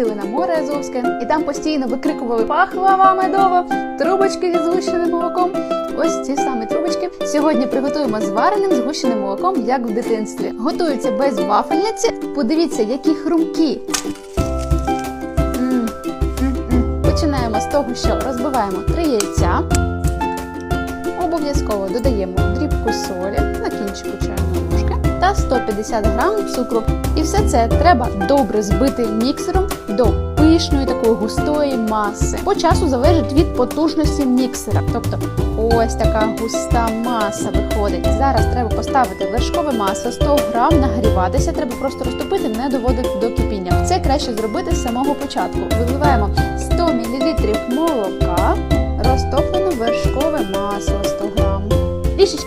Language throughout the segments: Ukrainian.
їздили на море Азовське, і там постійно викрикували пахлава медова, трубочки зі згущеним молоком. Ось ці самі трубочки. Сьогодні приготуємо звареним згущеним молоком, як в дитинстві. Готуються без вафельниці. Подивіться, які хрумкі. Починаємо з того, що розбиваємо три яйця. Обов'язково додаємо та 150 грам цукру. І все це треба добре збити міксером до пишної такої густої маси. По часу залежить від потужності міксера. Тобто ось така густа маса виходить. Зараз треба поставити вершкове масло 100 грам, нагріватися. Треба просто розтопити, не доводити до кипіння. Це краще зробити з самого початку. Виливаємо 100 мл молока,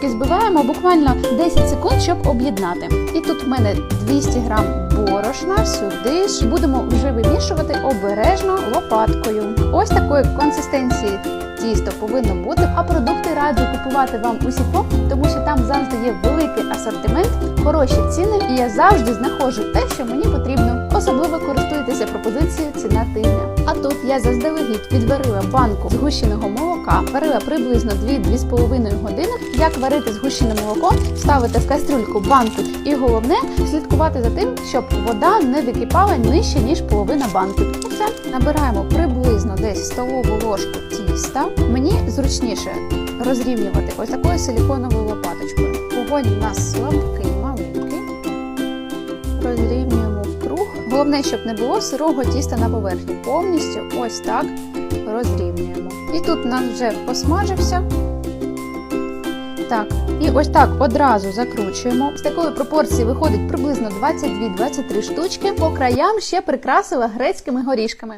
Трішечки збиваємо буквально 10 секунд, щоб об'єднати. І тут в мене 200 грам борошна. Сюди ж будемо вже вимішувати обережно лопаткою. Ось такої консистенції тісто повинно бути. А продукти раджу купувати вам у сільпо, тому що там завжди є великий асортимент, хороші ціни, і я завжди знаходжу те, що мені потрібно. Особливо користуйтеся пропозицією ціна тижня. А тут я заздалегідь відварила банку згущеного молока, варила приблизно 2-2,5 години. Як варити згущене молоко, ставити в кастрюльку банку, і головне слідкувати за тим, щоб вода не википала нижче ніж половина банки. Все набираємо приблизно десь столову ложку тіста. Мені зручніше розрівнювати ось такою силіконовою лопаточкою. Вогонь у нас слабкий, Головне, щоб не було сирого тіста на поверхні. Повністю ось так розрівнюємо. І тут у нас вже посмажився. Так, і ось так одразу закручуємо. З такої пропорції виходить приблизно 22-23 штучки. По краям ще прикрасила грецькими горішками.